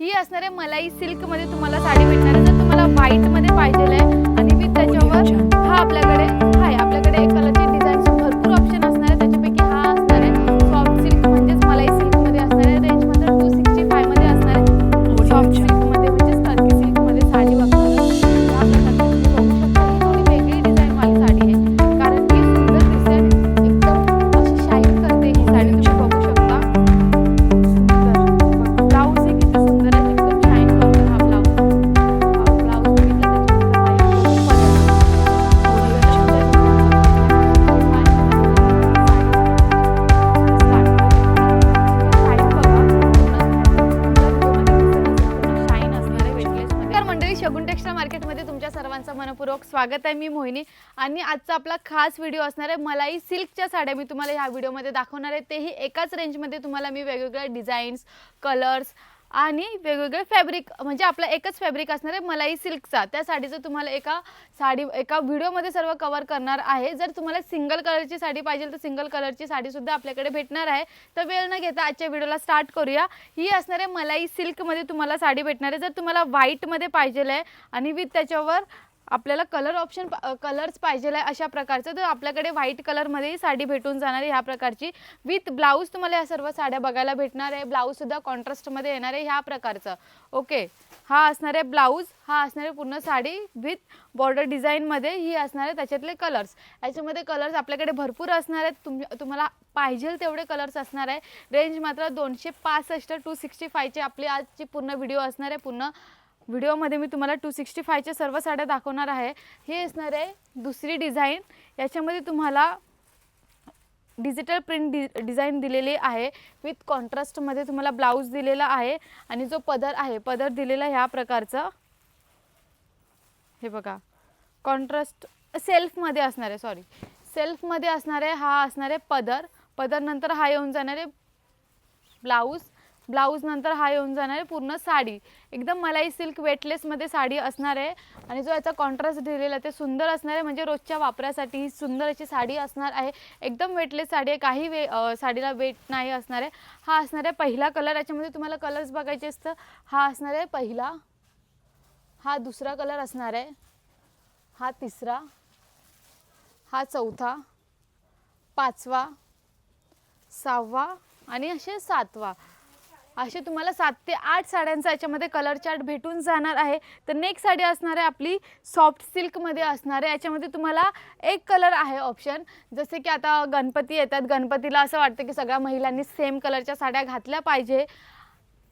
ही असणार आहे मलाई सिल्कमध्ये तुम्हाला साडी भेटणार आहे. जर तुम्हाला व्हाईटमध्ये पाहिजे आहे शगुन टेक्स्टाईल मार्केटमध्ये तुमच्या सर्वांचं मनपूर्वक स्वागत आहे मी मोहिनी. आणि आजचा आपला खास व्हिडिओ असणार आहे मलाई सिल्कच्या साड्या. मी तुम्हाला ह्या व्हिडिओमध्ये दाखवणार आहे. तेही एकाच रेंजमध्ये तुम्हाला मी वेगवेगळ्या डिझाईन्स कलर्स आणि वेगवेगळे फॅब्रिक म्हणजे आपला एकच फॅब्रिक असणार आहे मलाई सिल्कचा. त्या साडीचं तुम्हाला एका साडी एका व्हिडिओमध्ये सर्व कवर करणार आहे. जर तुम्हाला सिंगल कलरची साडी पाहिजे तर सिंगल कलरची साडीसुद्धा आपल्याकडे भेटणार आहे. तर वेळ न घेता आजच्या व्हिडिओला स्टार्ट करूया. ही असणार आहे मलाई सिल्कमध्ये तुम्हाला साडी भेटणार आहे. जर तुम्हाला व्हाईटमध्ये पाहिजे आहे आणि विथ त्याच्यावर आपल्याला कलर ऑप्शन कलर्स पाहिजे आहे अशा प्रकारचं. तर आपल्याकडे व्हाईट कलरमध्येही साडी भेटून जाणार आहे ह्या प्रकारची. विथ ब्लाऊज तुम्हाला या सर्व साड्या बघायला भेटणार आहे. ब्लाऊजसुद्धा कॉन्ट्रास्टमध्ये येणार आहे ह्या प्रकारचं. ओके हा असणार आहे ब्लाऊज हा असणार आहे पूर्ण साडी विथ बॉर्डर डिझाईनमध्ये ही असणार आहे त्याच्यातले कलर्स याच्यामध्ये कलर्स आपल्याकडे भरपूर असणार आहेत. तुम तुम्हाला पाहिजे तेवढे कलर्स असणार आहे. रेंज मात्र दोनशे पासष्ट टू सिक्स्टी फायची आपली आजची पूर्ण व्हिडिओ असणार आहे. पूर्ण व्हिडिओमध्ये मी तुम्हाला टू सिक्स्टी फायच्या सर्व साड्या दाखवणार आहे. हे असणार आहे दुसरी डिझाईन. याच्यामध्ये तुम्हाला डिजिटल प्रिंट डि डिझाईन दिलेली आहे. विथ कॉन्ट्रास्टमध्ये तुम्हाला ब्लाऊज दिलेला आहे आणि जो पदर आहे पदर दिलेला ह्या प्रकारचा. हे बघा. कॉन्ट्रास्ट सेल्फमध्ये असणार आहे सॉरी सेल्फमध्ये असणार आहे हा असणार आहे पदर. पदर नंतर हा येऊन जाणार आहे ब्लाऊज. ब्लाऊज नंतर हा येऊन जाणार आहे पूर्ण साडी. एकदम मलाई सिल्क वेटलेसमध्ये साडी असणार आहे. आणि जो याचा कॉन्ट्रास्ट दिलेला आहे ते सुंदर असणार आहे. म्हणजे रोजच्या वापरासाठी ही सुंदर अशी साडी असणार आहे. एकदम वेटलेस साडी आहे. काही वे साडीला वेट नाही असणार आहे. हा असणार आहे पहिला कलर याच्यामध्ये तुम्हाला कलर्स बघायचे असतं हा असणार आहे पहिला. हा दुसरा कलर असणार आहे. हा तिसरा. हा चौथा. पाचवा. सहावा. आणि असे सातवा. असे तुम्हाला सात ते आठ साड्यांचा याच्यामध्ये कलर चार्ट भेटून जाणार आहे. तर नेक्स्ट साडी असणार आहे आपली सॉफ्ट सिल्कमध्ये असणार आहे. याच्यामध्ये तुम्हाला एक कलर आहे ऑप्शन जसे की आता गणपती येतात. गणपतीला असं वाटतं की सगळ्या महिलांनी सेम कलरच्या साड्या घातल्या पाहिजे.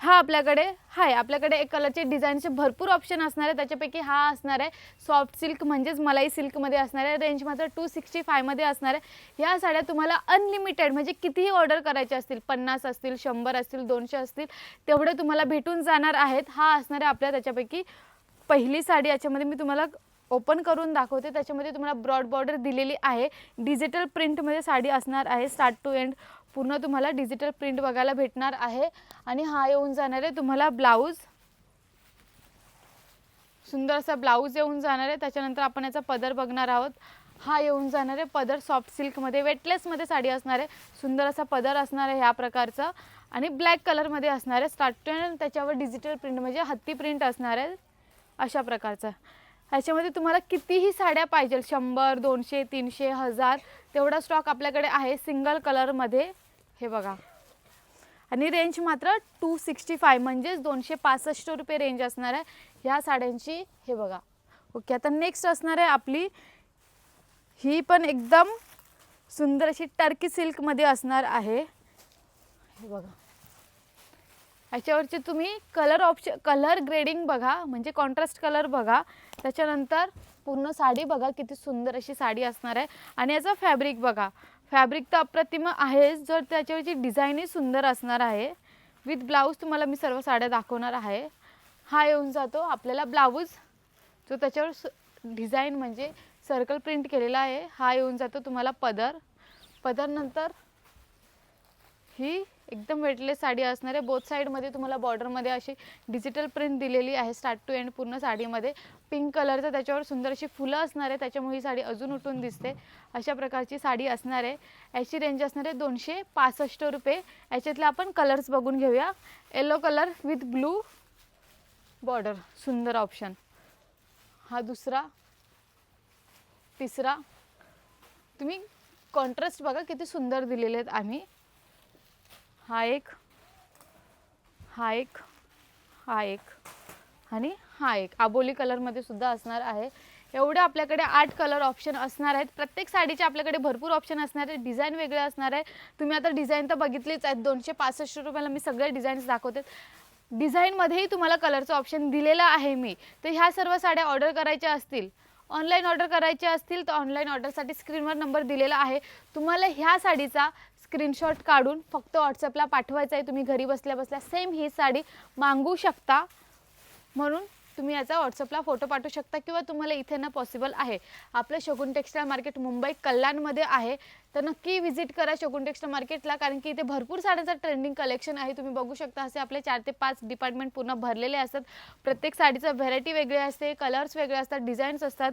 हा आपल्याकडे आहे आपल्याकडे एक कलरचे डिझाईनचे भरपूर ऑप्शन असणार आहे. त्याच्यापैकी हा असणार आहे. सॉफ्ट सिल्क म्हणजेच मलाई सिल्कमध्ये असणार आहे. रेंज मात्र टू सिक्स्टी फायमध्ये असणार आहे. ह्या साड्या तुम्हाला अनलिमिटेड म्हणजे कितीही ऑर्डर करायचे असतील पन्नास असतील शंभर असतील दोनशे असतील तेवढे तुम्हाला भेटून जाणार आहेत. हा असणार आहे आपल्या त्याच्यापैकी. पहिली साडी याच्यामध्ये मी तुम्हाला ओपन करून दाखवते. त्याच्यामध्ये तुम्हाला ब्रॉड बॉर्डर दिलेली आहे. डिजिटल प्रिंटमध्ये साडी असणार आहे. स्टार्ट टू एंड पूर्ण तुम्हाला डिजिटल प्रिंट बघायला भेटणार आहे. आणि हा येऊन जाणार आहे तुम्हाला ब्लाऊज सुंदर असा ब्लाऊज येऊन जाणार आहे. त्याच्यानंतर आपण याचा पदर बघणार आहोत. हा येऊन जाणार आहे पदर सॉफ्ट सिल्कमध्ये वेटलेसमध्ये साडी असणार आहे. सुंदर असा पदर असणार आहे ह्या प्रकारचा. आणि ब्लॅक कलरमध्ये असणार आहे. स्टार्ट त्याच्यावर डिजिटल प्रिंट म्हणजे हत्ती प्रिंट असणार आहे. अशा प्रकारचं. ह्याच्यामध्ये तुम्हाला कितीही साड्या पाहिजे शंभर दोनशे तीनशे हजार तेवढा स्टॉक आपल्याकडे आहे सिंगल कलरमध्ये हे बघा. आणि रेंज मात्र टू सिक्स्टी फाय म्हणजेच दोनशे पासष्ट रुपये रेंज असणार आहे. ह्या साड्यांची हे बघा. ओके आता नेक्स्ट असणार आहे आपली. ही पण एकदम सुंदर अशी टर्की सिल्कमध्ये असणार आहे. हे बघा. याच्यावरचे तुम्ही कलर ऑप्शन कलर ग्रेडिंग बघा म्हणजे कॉन्ट्रास्ट कलर बघा. त्याच्यानंतर पूर्ण साडी बघा किती सुंदर अशी साडी असणार आहे. आणि याचं फॅब्रिक बघा. फॅब्रिक तर अप्रतिम आहेच जर त्याच्यावरची डिझाईनही सुंदर असणार आहे. विथ ब्लाऊज तुम्हाला मी सर्व साड्या दाखवणार आहे. हा येऊन जातो. आपल्याला ब्लाऊज जो त्याच्यावर डिझाईन म्हणजे सर्कल प्रिंट केलेला आहे हा येऊन जातो तुम्हाला पदर. पदर नंतर ही एकदम वेटलेस साडी असणार. आहे बोथ साईडमध्ये तुम्हाला बॉर्डरमध्ये अशी डिजिटल प्रिंट दिलेली आहे स्टार्ट टू एंड पूर्ण साडीमध्ये. पिंक कलरचं त्याच्यावर सुंदर अशी फुलं असणार आहे. त्याच्यामुळे ही साडी अजून उठून दिसते. अशा प्रकारची साडी असणार आहे. याची रेंज असणार आहे दोनशे पासष्ट रुपये. याच्यातले आपण कलर्स बघून घेऊया. Yellow colour with blue border सुंदर ऑप्शन हा दुसरा. तिसरा. तुम्ही कॉन्ट्रास्ट बघा किती सुंदर दिलेले आहेत आम्ही हा एक हा एक हा एक आणि हा एक. आबोली कलरमध्ये सुद्धा असणार आहे. एवढे आपल्याकडे आठ कलर ऑप्शन असणार आहेत. प्रत्येक साडीचे आपल्याकडे भरपूर ऑप्शन असणार आहेत. डिझाईन वेगळे असणार आहे. तुम्ही आता डिझाईन तर बघितलीच आहेत. दोनशे पासष्ट रुपयाला मी सगळे डिझाईन्स दाखवते. डिझाईनमध्येही तुम्हाला कलरचं ऑप्शन दिलेलं आहे मी. तर ह्या सर्व साड्या ऑर्डर करायच्या असतील ऑनलाईन ऑर्डर करायच्या असतील तर ऑनलाईन ऑर्डरसाठी स्क्रीनवर नंबर दिलेला आहे. तुम्हाला ह्या साडीचा स्क्रीनशॉट काढून फक्त व्हॉट्सअपला पाठवायचं आहे. तुम्ही घरी बसल्या बसल्या सेम ही साडी मागवू शकता. म्हणून तुम्ही याचा व्हॉट्सअपला फोटो पाठवू शकता किंवा तुम्हाला इथे ना पॉसिबल आहे. आपलं शगुन टेक्स्टाईल मार्केट मुंबई कल्याणमध्ये आहे. तर नक्की व्हिजिट करा शगुन टेक्स्टाईल मार्केटला कारण की इथे भरपूर साड्यांचं ट्रेंडिंग कलेक्शन आहे. तुम्ही बघू शकता असे आपले चार ते पाच डिपार्टमेंट पूर्ण भरलेले असतात. प्रत्येक साडीचं व्हेरायटी वेगळी असते कलर्स वेगळे असतात डिझाईन्स असतात.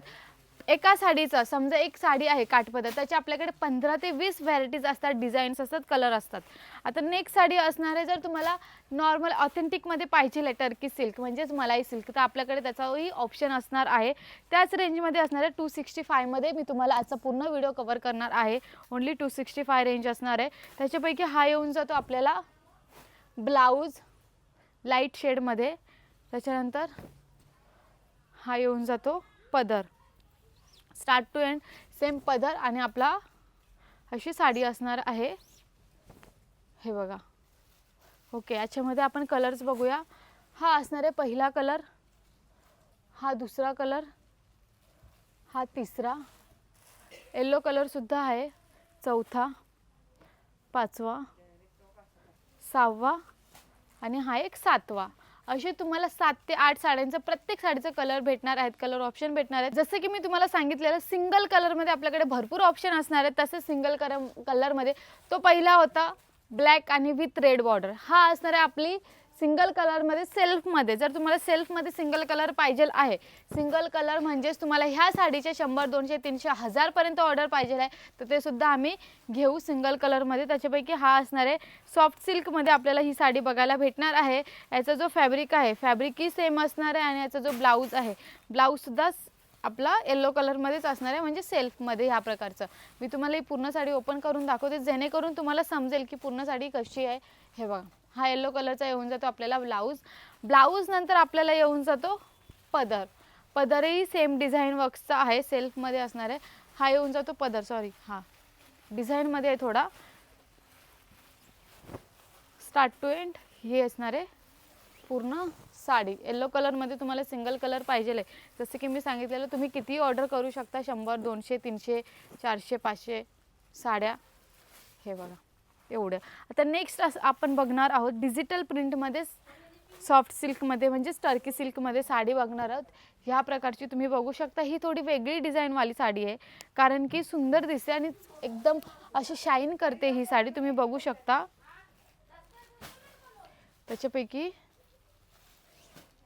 एका साडीचं समजा एक साडी आहे काठपदर त्याच्या आपल्याकडे पंधरा ते वीस व्हॅरायटीज असतात डिझाईन्स असतात कलर असतात. आता नेक्स्ट साडी असणार आहे जर तुम्हाला नॉर्मल ऑथेंटिकमध्ये पाहिजे आहे टर्की सिल्क म्हणजेच मलाई सिल्क तर आपल्याकडे त्याचाही ऑप्शन असणार आहे. त्याच रेंजमध्ये असणार आहे टू सिक्स्टी फायमध्ये मी तुम्हाला आजचा पूर्ण व्हिडिओ कवर करणार आहे. Only two sixty five range असणार आहे. त्याच्यापैकी हा येऊन जातो आपल्याला ब्लाऊज लाइट शेडमध्ये त्याच्यानंतर हा येऊन जातो पदर. स्टार्ट टू एंड सेम पदर आणि आपला अशी साडी असणार आहे. हे बघा. ओके याच्यामध्ये आपण कलर्स बघूया. हा असणार आहे पहिला कलर हा दुसरा कलर हा तिसरा. येल्लो कलरसुद्धा आहे. चौथा पाचवा सहावा आणि हा एक सातवा. असे तुम्हाला सात ते आठ साड्यांचा प्रत्येक साडीचा कलर भेटणार आहेत कलर ऑप्शन भेटणार आहेत. जसं की मी तुम्हाला सांगितलेलं सिंगल कलरमध्ये आपल्याकडे भरपूर ऑप्शन असणार आहेत. तसेच सिंगल कलर कलरमध्ये तो पहिला होता ब्लॅक आणि विथ रेड बॉर्डर हा असणार आहे आपली सिंगल कलरमध्ये सेल्फमध्ये जर तुम्हाला सेल्फमध्ये सिंगल कलर पाहिजे आहे सिंगल कलर म्हणजेच तुम्हाला ह्या साडीचे शंभर दोनशे तीनशे हजारपर्यंत ऑर्डर पाहिजे आहे तर ते सुद्धा आम्ही घेऊ सिंगल कलरमध्ये त्याच्यापैकी हा असणार आहे सॉफ्ट सिल्कमध्ये आपल्याला ही साडी बघायला भेटणार आहे. याचा जो फॅब्रिक आहे फॅब्रिकही सेम असणार आहे आणि याचा जो ब्लाऊज आहे ब्लाऊजसुद्धा आपला येल्लो कलरमध्येच असणार आहे म्हणजे सेल्फमध्ये ह्या प्रकारचं. मी तुम्हाला ही पूर्ण साडी ओपन करून दाखवते जेणेकरून तुम्हाला समजेल की पूर्ण साडी कशी आहे हे बघा. हा येल्लो कलरचा येऊन जातो आपल्याला ब्लाऊज ब्लाऊज नंतर आपल्याला येऊन जातो पदर. पदरही सेम डिझाईन वर्क्सचा आहे सेल्फमध्ये असणार. आहे हा येऊन जातो पदर सॉरी हा. डिझाईनमध्ये आहे थोडा. स्टार्ट टू एंड हे असणार आहे पूर्ण साडी. येल्लो कलरमध्ये तुम्हाला सिंगल कलर पाहिजे आहे जसं की मी सांगितलेलं तुम्ही कितीही ऑर्डर करू शकता शंभर दोनशे तीनशे चारशे पाचशे साड्या. हे बघा. एवढं. आता नेक्स्ट असं आपण बघणार आहोत डिजिटल प्रिंटमध्ये सॉफ्ट सिल्कमध्ये म्हणजेच टर्की सिल्कमध्ये साडी बघणार आहोत. ह्या प्रकारची तुम्ही बघू शकता. ही थोडी वेगळी डिझाईनवाली साडी आहे. कारण की सुंदर दिसते आणि एकदम अशी शाईन करते ही साडी. तुम्ही बघू शकता. त्याच्यापैकी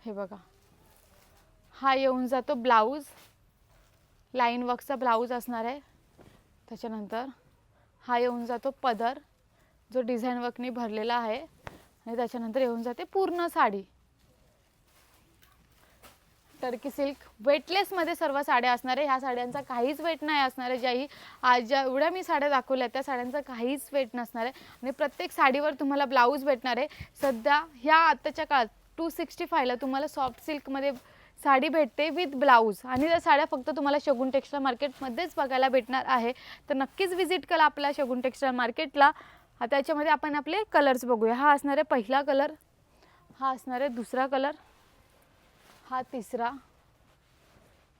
हे बघा. हा येऊन जातो ब्लाऊज लाईन वर्कचा ब्लाऊज असणार आहे. त्याच्यानंतर हा येऊन जातो पदर. जो डिझाईन वर्कनी भरलेला आहे आणि त्याच्यानंतर येऊन जाते पूर्ण साडी. टर्की सिल्क वेटलेसमध्ये सर्व साड्या असणार आहे. ह्या साड्यांचा काहीच वेट नाही असणार आहे ज्याही आज ज्या एवढ्या मी साड्या दाखवल्या त्या साड्यांचा काहीच वेट नसणार आहे. आणि प्रत्येक साडीवर तुम्हाला ब्लाऊज भेटणार आहे. सध्या ह्या आत्ताच्या काळात टू सिक्स्टी फायला तुम्हाला सॉफ्ट सिल्कमध्ये साडी भेटते विथ ब्लाऊज आणि त्या साड्या फक्त तुम्हाला शगुन टेक्स्टाईल मार्केटमध्येच बघायला भेटणार आहे. तर नक्कीच व्हिजिट करा आपल्या शगुन टेक्स्टाईल मार्केटला आता त्याच्यामध्ये आपण आपले कलर्स बघूया. हा असणार आहे पहिला कलर हा असणार आहे दुसरा कलर हा तिसरा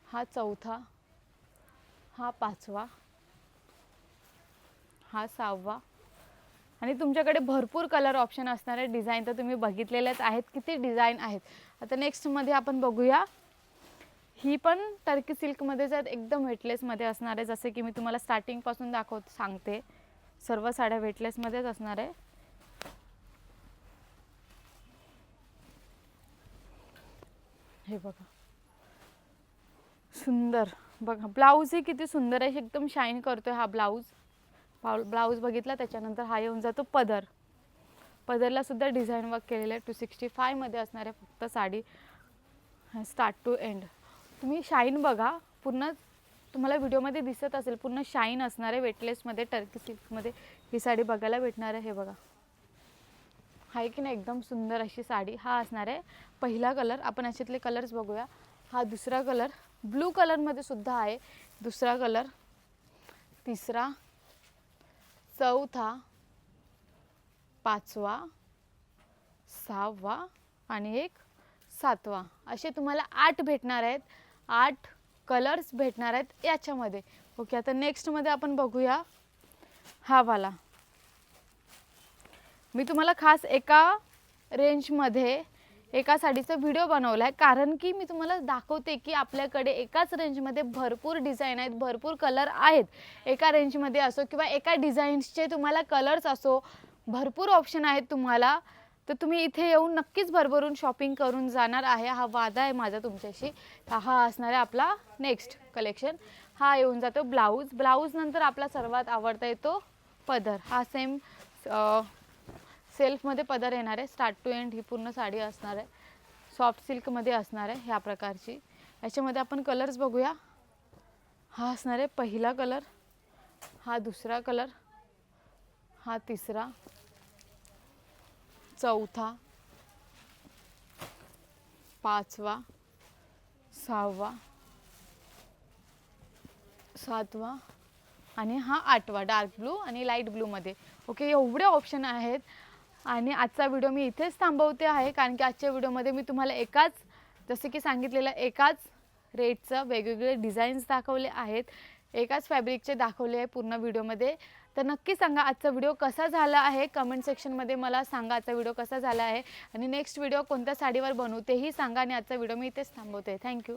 हा चौथा हा पाचवा हा सहावा. आणि तुमच्याकडे भरपूर कलर ऑप्शन असणार आहे डिझाईन तर तुम्ही बघितलेलेच आहेत. किती डिझाईन आहेत? आता नेक्स्टमध्ये आपण बघूया. ही पण टर्की सिल्कमध्येच आहेत एकदम वेटलेसमध्ये असणार आहे जसे की मी तुम्हाला स्टार्टिंगपासून दाखवत सांगते. सर्व साड्या वेटलेसमध्येच असणार आहे. हे बघा. सुंदर. बघा ब्लाऊजही किती सुंदर आहे एकदम शाईन करतोय हा ब्लाऊज ब्लाऊज बघितला त्याच्यानंतर हा येऊन जातो पदर. पदरला सुद्धा डिझाईन वर्क केलेलं आहे. टू सिक्स्टी फायमध्ये असणार आहे फक्त साडी. स्टार्ट टू एंड तुम्ही शाईन बघा पूर्ण तुम्हाला व्हिडिओमध्ये दिसत असेल पूर्ण शाईन असणार आहे वेटलेसमध्ये टर्की सिल्कमध्ये ही साडी बघायला भेटणार आहे हे बघा. आहे की नाही? एकदम सुंदर अशी साडी. हा असणार आहे पहिला कलर आपण अशातले कलर्स बघूया. हा दुसरा कलर ब्लू कलरमध्ये सुद्धा आहे. दुसरा कलर तिसरा. चौथा. पाचवा. सहावा. आणि एक सातवा. असे तुम्हाला आठ भेटणार आहेत. आठ कलर्स भेटणार आहेत याच्यामध्ये. ओके आता नेक्स्टमध्ये आपण बघूया हा वाला. मी तुम्हाला खास एका रेंजमध्ये एका साडीचा व्हिडिओ बनवला आहे कारण की मी तुम्हाला दाखवते की आपल्याकडे एकाच रेंजमध्ये भरपूर डिझाईन आहेत भरपूर कलर आहेत. एका रेंजमध्ये असो किंवा एका डिझाईन्सचे तुम्हाला कलर्स असो भरपूर ऑप्शन आहेत तुम्हाला. तर तुम्ही इथे येऊन नक्कीच भरभरून शॉपिंग करून जाणार आहे. हा वादा आहे माझा तुमच्याशी. हा असणार आहे आपला नेक्स्ट कलेक्शन हा येऊन जातो ब्लाऊज ब्लाऊज नंतर आपला सर्वात आवडता येतो पदर. हा सेम सेल्फमध्ये पदर येणार आहे. स्टार्ट टू एंड ही पूर्ण साडी असणार आहे. सॉफ्ट सिल्कमध्ये असणार आहे ह्या प्रकारची. याच्यामध्ये आपण कलर्स बघूया. हा असणार आहे पहिला कलर हा दुसरा कलर हा तिसरा. चौथा पाचवा सहावा सातवा आणि हा आठवा डार्क ब्लू आणि लाइट ब्लूमध्ये ओके एवढे ऑप्शन आहेत. आणि आजचा व्हिडिओ मी इथेच थांबवते आहे कारण की आजच्या व्हिडिओमध्ये मी तुम्हाला एकाच जसे की सांगितलेलं एकाच रेटचं वेगवेगळे डिझाईन्स दाखवले आहेत. एकाच फॅब्रिकचे दाखवले आहे पूर्ण व्हिडिओमध्ये तर नक्की सांगा आजचा व्हिडिओ कसा झाला आहे? कमेंट सेक्शनमध्ये मला सांगा आजचा व्हिडिओ कसा झाला आहे? आणि नेक्स्ट व्हिडिओ कोणत्या साडीवर बनवू तेही सांगा आणि आजचा व्हिडिओ मी इथेच थांबवते. थँक्यू